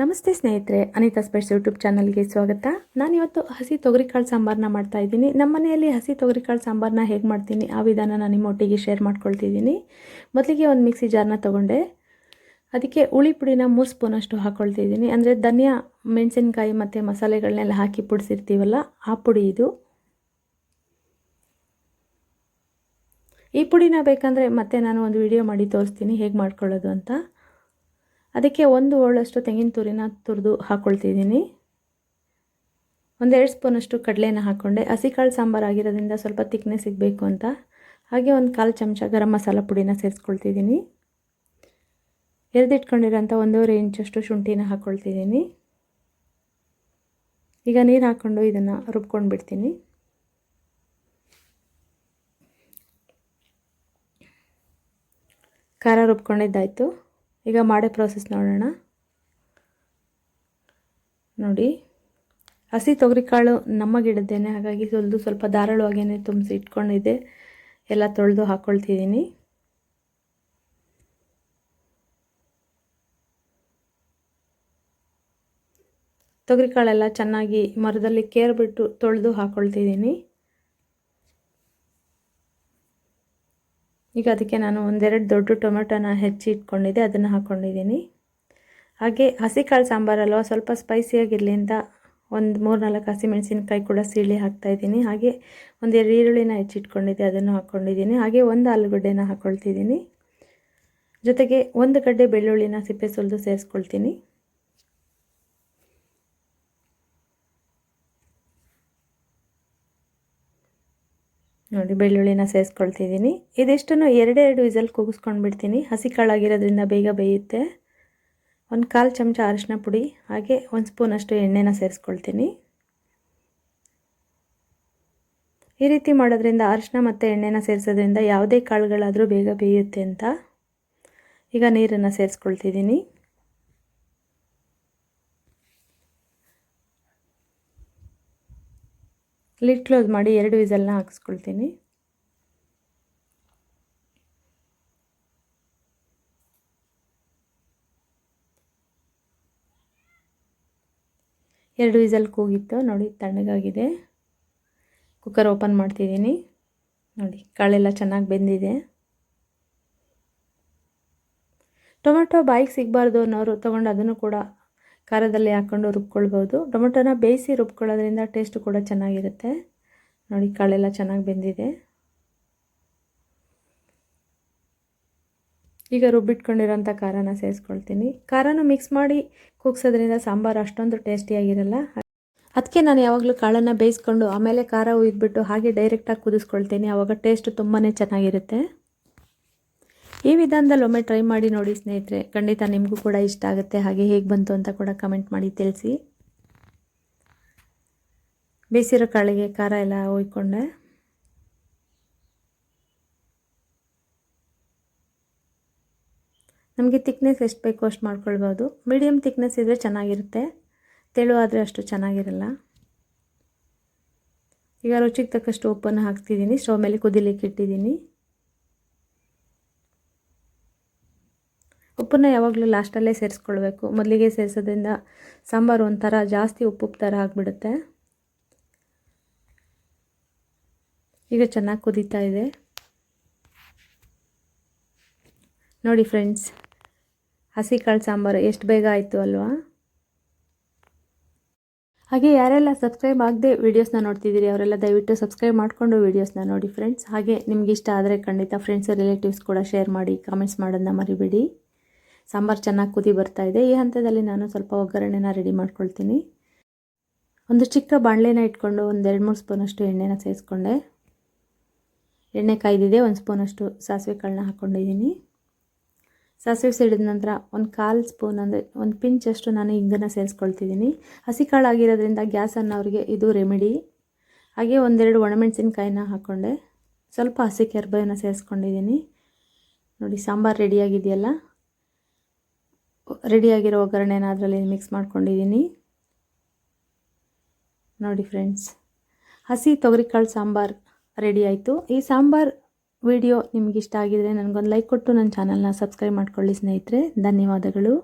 ನಮಸ್ತೆ ಸ್ನೇಹಿತರೆ, ಅನಿತಾ ಸ್ಪೆಟ್ಸ್ ಯೂಟ್ಯೂಬ್ ಚಾನಲ್ಗೆ ಸ್ವಾಗತ. ನಾನಿವತ್ತು ಹಸಿ ತೊಗರಿಕಾಳು ಸಾಂಬಾರನ್ನ ಮಾಡ್ತಾ ಇದ್ದೀನಿ. ನಮ್ಮ ಮನೆಯಲ್ಲಿ ಹಸಿ ತೊಗರಿಕಾಳು ಸಾಂಬಾರನ್ನ ಹೇಗೆ ಮಾಡ್ತೀನಿ ಆ ವಿಧಾನ ನಾನು ನಿಮ್ಮೊಟ್ಟಿಗೆ ಶೇರ್ ಮಾಡ್ಕೊಳ್ತಿದ್ದೀನಿ. ಮೊದಲಿಗೆ ಒಂದು ಮಿಕ್ಸಿ ಜಾರ್ನ ತೊಗೊಂಡೆ. ಅದಕ್ಕೆ ಹುಳಿ ಪುಡಿನ ಮೂರು ಸ್ಪೂನಷ್ಟು ಹಾಕ್ಕೊಳ್ತಿದ್ದೀನಿ ಅಂದರೆ ಧನಿಯಾ, ಮೆಣಸಿನ್ಕಾಯಿ ಮತ್ತು ಮಸಾಲೆಗಳನ್ನೆಲ್ಲ ಹಾಕಿ ಪುಡಿಸಿರ್ತೀವಲ್ಲ, ಆ ಪುಡಿ ಇದು. ಈ ಪುಡಿನ ಬೇಕಂದರೆ ಮತ್ತೆ ನಾನು ಒಂದು ವಿಡಿಯೋ ಮಾಡಿ ತೋರಿಸ್ತೀನಿ ಹೇಗೆ ಮಾಡ್ಕೊಳ್ಳೋದು ಅಂತ. ಅದಕ್ಕೆ ಒಂದು ಓಳಷ್ಟು ತೆಂಗಿನ ತುರಿನ ತುರಿದು ಹಾಕ್ಕೊಳ್ತಿದ್ದೀನಿ ಒಂದೆರಡು ಸ್ಪೂನಷ್ಟು ಕಡಲೆನ ಹಾಕ್ಕೊಂಡೆ ಹಸಿಕಾಳು ಸಾಂಬಾರು ಆಗಿರೋದ್ರಿಂದ ಸ್ವಲ್ಪ ತಿಕ್ನೆ ಸಿಗಬೇಕು ಅಂತ. ಹಾಗೆ ಒಂದು ಕಾಲು ಚಮಚ ಗರಂ ಮಸಾಲ ಪುಡಿನ ಸೇರಿಸ್ಕೊಳ್ತಿದ್ದೀನಿ. ಎರೆದಿಟ್ಕೊಂಡಿರೋಂಥ ಒಂದೂವರೆ ಇಂಚಷ್ಟು ಶುಂಠಿನ ಹಾಕ್ಕೊಳ್ತಿದ್ದೀನಿ ಈಗ ನೀರು ಹಾಕ್ಕೊಂಡು ಇದನ್ನು ರುಬ್ಕೊಂಡು ಬಿಡ್ತೀನಿ ಖಾರ ರುಬ್ಕೊಂಡಿದ್ದಾಯಿತು. ಈಗ ಮಾಡೋ ಪ್ರೋಸೆಸ್ ನೋಡೋಣ. ನೋಡಿ, ಹಸಿ ತೊಗರಿಕಾಳು ನಮ್ಮ ಗಿಡದ್ದೇನೆ, ಹಾಗಾಗಿ ಸ್ವಲ್ಪ ಸ್ವಲ್ಪ ಧಾರಾಳವಾಗೇನೆ ತುಂಬಿಸಿ ಇಟ್ಕೊಂಡಿದ್ದೆ. ಎಲ್ಲ ತೊಳೆದು ಹಾಕ್ಕೊಳ್ತಿದ್ದೀನಿ ತೊಗರಿಕಾಳೆಲ್ಲ ಚೆನ್ನಾಗಿ ಮರದಲ್ಲಿ ಕೇರ್ಬಿಟ್ಟು ತೊಳೆದು ಹಾಕ್ಕೊಳ್ತಿದ್ದೀನಿ ಈಗ ಅದಕ್ಕೆ ನಾನು ಒಂದೆರಡು ದೊಡ್ಡ ಟೊಮೆಟೊನ ಹೆಚ್ಚಿ ಇಟ್ಕೊಂಡಿದ್ದೆ, ಅದನ್ನು ಹಾಕ್ಕೊಂಡಿದ್ದೀನಿ ಹಾಗೆ ಹಸಿ ಕಾಳು ಸಾಂಬಾರಲ್ವ ಸ್ವಲ್ಪ ಸ್ಪೈಸಿಯಾಗಿರಲಿ ಅಂತ ಒಂದು ಮೂರು ನಾಲ್ಕು ಹಸಿಮೆಣಸಿನ್ಕಾಯಿ ಕೂಡ ಸೀಳಿ ಹಾಕ್ತಾಯಿದ್ದೀನಿ ಹಾಗೆ ಒಂದೆರಡು ಈರುಳ್ಳಿನ ಹೆಚ್ಚಿಟ್ಕೊಂಡಿದ್ದೆ ಅದನ್ನು ಹಾಕ್ಕೊಂಡಿದ್ದೀನಿ ಹಾಗೆ ಒಂದು ಆಲೂಗಡ್ಡೆನ ಹಾಕ್ಕೊಳ್ತಿದ್ದೀನಿ ಜೊತೆಗೆ ಒಂದು ಗಡ್ಡೆ ಬೆಳ್ಳುಳ್ಳಿನ ಸಿಪ್ಪೆ ಸುಲಿದು ಸೇರಿಸ್ಕೊಳ್ತೀನಿ. ನೋಡಿ, ಬೆಳ್ಳುಳ್ಳಿನ ಸೇರಿಸ್ಕೊಳ್ತಿದ್ದೀನಿ ಇದಿಷ್ಟನ್ನು ಎರಡೆರಡು ವಿಸಲ್ ಕೂಗಿಸ್ಕೊಂಡು ಬಿಡ್ತೀನಿ ಹಸಿ ಕಾಳಾಗಿರೋದ್ರಿಂದ ಬೇಗ ಬೇಯುತ್ತೆ. ಒಂದು ಕಾಲು ಚಮಚ ಅರಿಶಿನ ಪುಡಿ, ಹಾಗೆ ಒಂದು ಸ್ಪೂನಷ್ಟು ಎಣ್ಣೆನ ಸೇರಿಸ್ಕೊಳ್ತೀನಿ. ಈ ರೀತಿ ಮಾಡೋದ್ರಿಂದ ಅರಿಶಿನ ಮತ್ತು ಎಣ್ಣೆನ ಸೇರಿಸೋದ್ರಿಂದ ಯಾವುದೇ ಕಾಳುಗಳಾದರೂ ಬೇಗ ಬೇಯುತ್ತೆ ಅಂತ. ಈಗ ನೀರನ್ನು ಸೇರಿಸ್ಕೊಳ್ತಿದ್ದೀನಿ. ಲಿಡ್ ಕ್ಲೋಸ್ ಮಾಡಿ ಎರಡು ವಿಸಲ್ನ ಹಾಕ್ಸ್ಕೊಳ್ತೀನಿ. ಎರಡು ವಿಸಲ್ ಕೂಗಿತ್ತು. ನೋಡಿ, ತಣ್ಣಗಾಗಿದೆ. ಕುಕ್ಕರ್ ಓಪನ್ ಮಾಡ್ತಿದ್ದೀನಿ. ನೋಡಿ, ಕಾಳೆಲ್ಲ ಚೆನ್ನಾಗಿ ಬೆಂದಿದೆ. ಟೊಮೆಟೊ ಬಾಯಿಗೆ ಸಿಗಬಾರ್ದು ಅನ್ನೋರು ತೊಗೊಂಡು ಅದನ್ನು ಕೂಡ ಖಾರದಲ್ಲಿ ಹಾಕ್ಕೊಂಡು ರುಬ್ಕೊಳ್ಬೋದು. ಟೊಮೆಟೊನ ಬೇಯಿಸಿ ರುಬ್ಕೊಳ್ಳೋದ್ರಿಂದ ಟೇಸ್ಟು ಕೂಡ ಚೆನ್ನಾಗಿರುತ್ತೆ. ನೋಡಿ, ಕಾಳೆಲ್ಲ ಚೆನ್ನಾಗಿ ಬೆಂದಿದೆ. ಈಗ ರುಬ್ಬಿಟ್ಕೊಂಡಿರೋಂಥ ಖಾರನ ಸೇರಿಸ್ಕೊಳ್ತೀನಿ. ಖಾರನ ಮಿಕ್ಸ್ ಮಾಡಿ ಕೂಗ್ಸೋದ್ರಿಂದ ಸಾಂಬಾರು ಅಷ್ಟೊಂದು ಟೇಸ್ಟಿಯಾಗಿರಲ್ಲ ಅದಕ್ಕೆ ನಾನು ಯಾವಾಗಲೂ ಕಾಳನ್ನು ಬೇಯಿಸ್ಕೊಂಡು ಆಮೇಲೆ ಖಾರ ಉಯ್ದುಬಿಟ್ಟು ಹಾಗೆ ಡೈರೆಕ್ಟಾಗಿ ಕುದಿಸ್ಕೊಳ್ತೀನಿ. ಆವಾಗ ಟೇಸ್ಟ್ ತುಂಬಾ ಚೆನ್ನಾಗಿರುತ್ತೆ. ಈ ವಿಧಾನದಲ್ಲಿ ಒಮ್ಮೆ ಟ್ರೈ ಮಾಡಿ ನೋಡಿ ಸ್ನೇಹಿತರೆ, ಖಂಡಿತ ನಿಮಗೂ ಕೂಡ ಇಷ್ಟ ಆಗುತ್ತೆ. ಹಾಗೆ ಹೇಗೆ ಬಂತು ಅಂತ ಕೂಡ ಕಮೆಂಟ್ ಮಾಡಿ ತಿಳಿಸಿ. ಬೇಸಿರೋ ಕಾಳಿಗೆ ಖಾರ ಎಲ್ಲ ಒಯ್ಕೊಂಡೆ ನಮಗೆ ತಿಕ್ನೆಸ್ ಎಷ್ಟು ಬೇಕೋ ಅಷ್ಟು ಮಾಡ್ಕೊಳ್ಬೋದು. ಮೀಡಿಯಮ್ ತಿಕ್ನೆಸ್ ಇದ್ದರೆ ಚೆನ್ನಾಗಿರುತ್ತೆ. ತೆಳು ಆದರೆ ಅಷ್ಟು ಚೆನ್ನಾಗಿರಲ್ಲ. ಈಗ ರುಚಿಗೆ ತಕ್ಕಷ್ಟು ಉಪ್ಪನ್ನು ಹಾಕ್ತಿದ್ದೀನಿ. ಸ್ಟವ್ ಮೇಲೆ ಕುದಿಲಿಕ್ಕೆ ಇಟ್ಟಿದ್ದೀನಿ. ಉಪ್ಪನ್ನ ಯಾವಾಗಲೂ ಲಾಸ್ಟಲ್ಲೇ ಸೇರಿಸ್ಕೊಳ್ಬೇಕು. ಮೊದಲಿಗೆ ಸೇರಿಸೋದ್ರಿಂದ ಸಾಂಬಾರು ಒಂಥರ ಜಾಸ್ತಿ ಉಪ್ಪು ಥರ ಆಗಿಬಿಡುತ್ತೆ. ಈಗ ಚೆನ್ನಾಗಿ ಕುದೀತಾ ಇದೆ. ನೋಡಿ ಫ್ರೆಂಡ್ಸ್ ಹಸಿ ಕಾಳು ಸಾಂಬಾರು ಎಷ್ಟು ಬೇಗ ಆಯಿತು ಅಲ್ವಾ? ಹಾಗೆ ಯಾರೆಲ್ಲ ಸಬ್ಸ್ಕ್ರೈಬ್ ಆಗದೆ ವೀಡಿಯೋಸ್ನ ನೋಡ್ತಿದ್ದೀರಿ, ಅವರೆಲ್ಲ ದಯವಿಟ್ಟು ಸಬ್ಸ್ಕ್ರೈಬ್ ಮಾಡಿಕೊಂಡು ವೀಡಿಯೋಸ್ನ ನೋಡಿ ಫ್ರೆಂಡ್ಸ್ ಹಾಗೆ ನಿಮ್ಗೆ ಇಷ್ಟ ಆದರೆ ಖಂಡಿತ ಫ್ರೆಂಡ್ಸ್ ರಿಲೇಟಿವ್ಸ್ ಕೂಡ ಶೇರ್ ಮಾಡಿ ಕಾಮೆಂಟ್ಸ್ ಮಾಡೋದನ್ನ ಮರಿಬೇಡಿ. ಸಾಂಬಾರು ಚೆನ್ನಾಗಿ ಕುದಿ ಬರ್ತಾ ಇದೆ. ಈ ಹಂತದಲ್ಲಿ ನಾನು ಸ್ವಲ್ಪ ಒಗ್ಗರಣೆನ ರೆಡಿ ಮಾಡ್ಕೊಳ್ತೀನಿ. ಒಂದು ಚಿಕ್ಕ ಬಾಣಲೆನ ಇಟ್ಕೊಂಡು ಒಂದು ಎರಡು ಮೂರು ಸ್ಪೂನಷ್ಟು ಎಣ್ಣೆನ ಸೇರಿಸ್ಕೊಂಡೆ ಎಣ್ಣೆ ಕಾಯ್ದಿದೆ, ಒಂದು ಸ್ಪೂನಷ್ಟು ಸಾಸಿವೆ ಕಾಳನ್ನ ಹಾಕ್ಕೊಂಡಿದ್ದೀನಿ ಸಾಸಿವೆ ಸಿಡಿದ ನಂತರ ಒಂದು ಕಾಲು ಸ್ಪೂನ್ ಅಂದರೆ ಒಂದು ಪಿಂಚಷ್ಟು ನಾನು ಹಿಂಗನ್ನು ಸೇರಿಸ್ಕೊಳ್ತಿದ್ದೀನಿ ಹಸಿ ಕಾಳಾಗಿರೋದ್ರಿಂದ ಗ್ಯಾಸ್ ಅನ್ನೋರಿಗೆ ಇದು ರೆಮಿಡಿ ಹಾಗೆ ಒಂದೆರಡು ಒಣಮೆಣಸಿನ್ಕಾಯಿನ ಹಾಕ್ಕೊಂಡೆ ಸ್ವಲ್ಪ ಹಸಿ ಕೆರ್ಬೇವನ್ನ ಸೇರಿಸ್ಕೊಂಡಿದ್ದೀನಿ ನೋಡಿ, ಸಾಂಬಾರು ರೆಡಿಯಾಗಿದೆಯಲ್ಲ ರೆಡಿಯಾಗಿರೋ ಒಗ್ಗರಣೆನ ಅದರಲ್ಲಿ ಮಿಕ್ಸ್ ಮಾಡ್ಕೊಂಡಿದ್ದೀನಿ. ನೋಡಿ ಫ್ರೆಂಡ್ಸ್ ಹಸಿ ತೊಗರಿಕಾಳು ಸಾಂಬಾರು ರೆಡಿ ಆಯಿತು. ಈ ಸಾಂಬಾರು ವಿಡಿಯೋ ನಿಮಗಿಷ್ಟ ಆಗಿದರೆ ನನಗೊಂದು ಲೈಕ್ ಕೊಟ್ಟು ನನ್ನ ಚಾನಲ್ನ ಸಬ್ಸ್ಕ್ರೈಬ್ ಮಾಡ್ಕೊಳ್ಳಿ ಸ್ನೇಹಿತರೆ. ಧನ್ಯವಾದಗಳು.